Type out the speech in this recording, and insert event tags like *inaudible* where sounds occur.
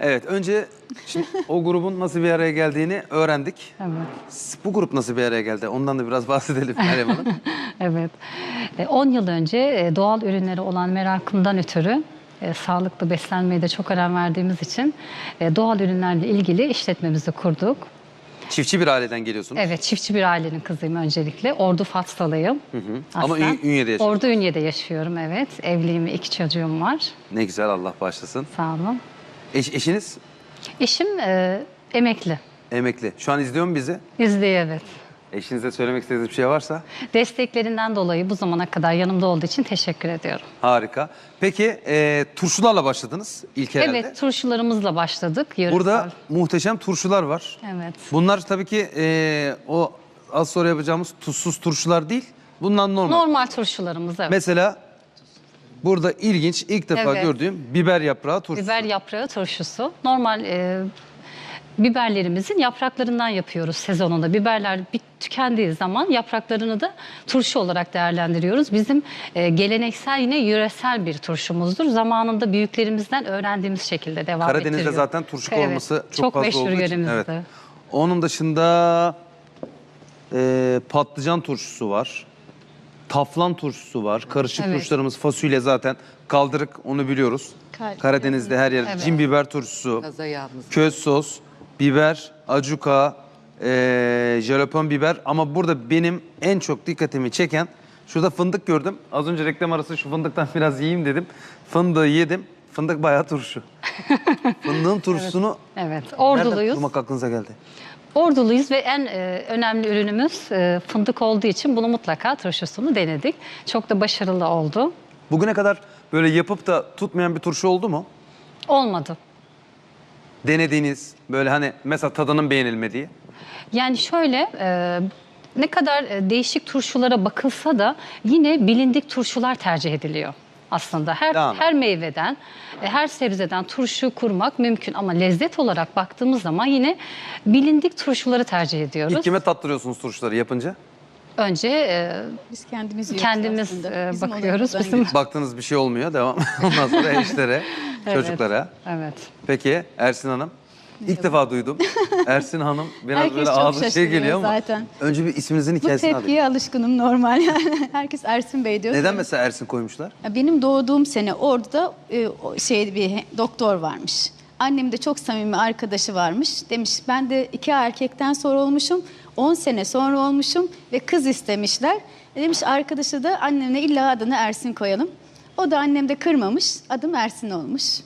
Evet önce şimdi o grubun nasıl bir araya geldiğini öğrendik. Evet. Bu grup nasıl bir araya geldi? Ondan da biraz *laughs* bahsedelim Meryem Hanım. *laughs* Evet. E, 10 yıl önce e, doğal ürünlere olan merakımdan ötürü e, sağlıklı beslenmeye de çok önem verdiğimiz için e, doğal ürünlerle ilgili işletmemizi kurduk. Çiftçi bir aileden geliyorsunuz. Evet, çiftçi bir ailenin kızıyım öncelikle. Ordu Fatsalıyım. Ama aslen. Ün- Ünye'de yaşıyorsun. Ordu Ünye'de yaşıyorum, evet. Evliyim iki çocuğum var. Ne güzel Allah bağışlasın. Sağ olun. Eş, eşiniz Eşim e, emekli. emekli. Şu an izliyor mu bizi? İzliyor, evet. Eşinize söylemek istediğiniz bir şey varsa Desteklerinden dolayı bu zamana kadar yanımda olduğu için teşekkür ediyorum. harika. Peki e, turşularla başladınız ilk herhalde. Evet, turşularımızla başladık. Yöresel. Burada muhteşem turşular var. Evet. Bunlar tabii ki e, o az sonra yapacağımız tuzsuz turşular değil. Bunlar normal. Normal turşularımız evet. Mesela burada ilginç ilk defa Evet. gördüğüm biber yaprağı turşusu. Biber yaprağı turşusu. Normal e, biberlerimizin yapraklarından yapıyoruz sezonunda. Biberler bit tükendiği zaman yapraklarını da turşu olarak değerlendiriyoruz. Bizim e, geleneksel yine yöresel bir turşumuzdur. Zamanında büyüklerimizden öğrendiğimiz şekilde devam Karadeniz'de ettiriyoruz. zaten turşu Evet, olması çok, fazla meşhur olduğu için. yöremizde. Evet. Onun dışında e, patlıcan turşusu var. Taflan turşusu var. Karışık Evet. turşularımız fasulye zaten. Kaldırık onu biliyoruz. Kar- Karadeniz'de her yer. Evet. Cin biber turşusu. Köz sos, biber, acuka, eee jalapeno biber ama burada benim en çok dikkatimi çeken şurada fındık gördüm. Az önce reklam arası şu fındıktan *laughs* biraz yiyeyim dedim. Fındığı yedim. Fındık bayağı turşu. *laughs* Fındığın turşusunu Evet, nereden orduluyuz. kurmak aklınıza geldi? Orduluyuz ve en e, önemli ürünümüz e, fındık olduğu için bunu mutlaka turşusunu denedik. Çok da başarılı oldu. Bugüne kadar böyle yapıp da tutmayan bir turşu oldu mu? Olmadı. Denediğiniz böyle hani mesela tadının beğenilmediği. Yani şöyle e, ne kadar e, değişik turşulara bakılsa da yine bilindik turşular tercih ediliyor aslında. Her Lahana. her meyveden, e, her sebzeden turşu kurmak mümkün ama lezzet olarak baktığımız zaman yine bilindik turşuları tercih ediyoruz. İlk kime tattırıyorsunuz turşuları yapınca? Önce e, Biz kendimiz yiyoruz kendimiz e, Bizim bakıyoruz. Bizim. Baktığınız bir şey olmuyor devam. *laughs* Ondan sonra eşlere, Evet, çocuklara. Evet. Peki Ersin Hanım. İlk defa duydum. Ersin Hanım *laughs* biraz Herkes böyle çok ağzı şey şaşırıyor geliyor ama. zaten. Önce bir isminizin Bu hikayesini alayım. tepkiye alışkınım normal yani. *laughs* Herkes Ersin Bey diyor. Neden mesela Ersin koymuşlar? Ya Benim doğduğum sene orada e, o şey bir he- doktor varmış. Annemin de çok samimi arkadaşı varmış. Demiş ben de iki erkekten sonra olmuşum. 10 sene sonra olmuşum ve kız istemişler. E Demiş arkadaşı da anneme illa adını Ersin koyalım. O da annem de kırmamış. Adım Ersin olmuş.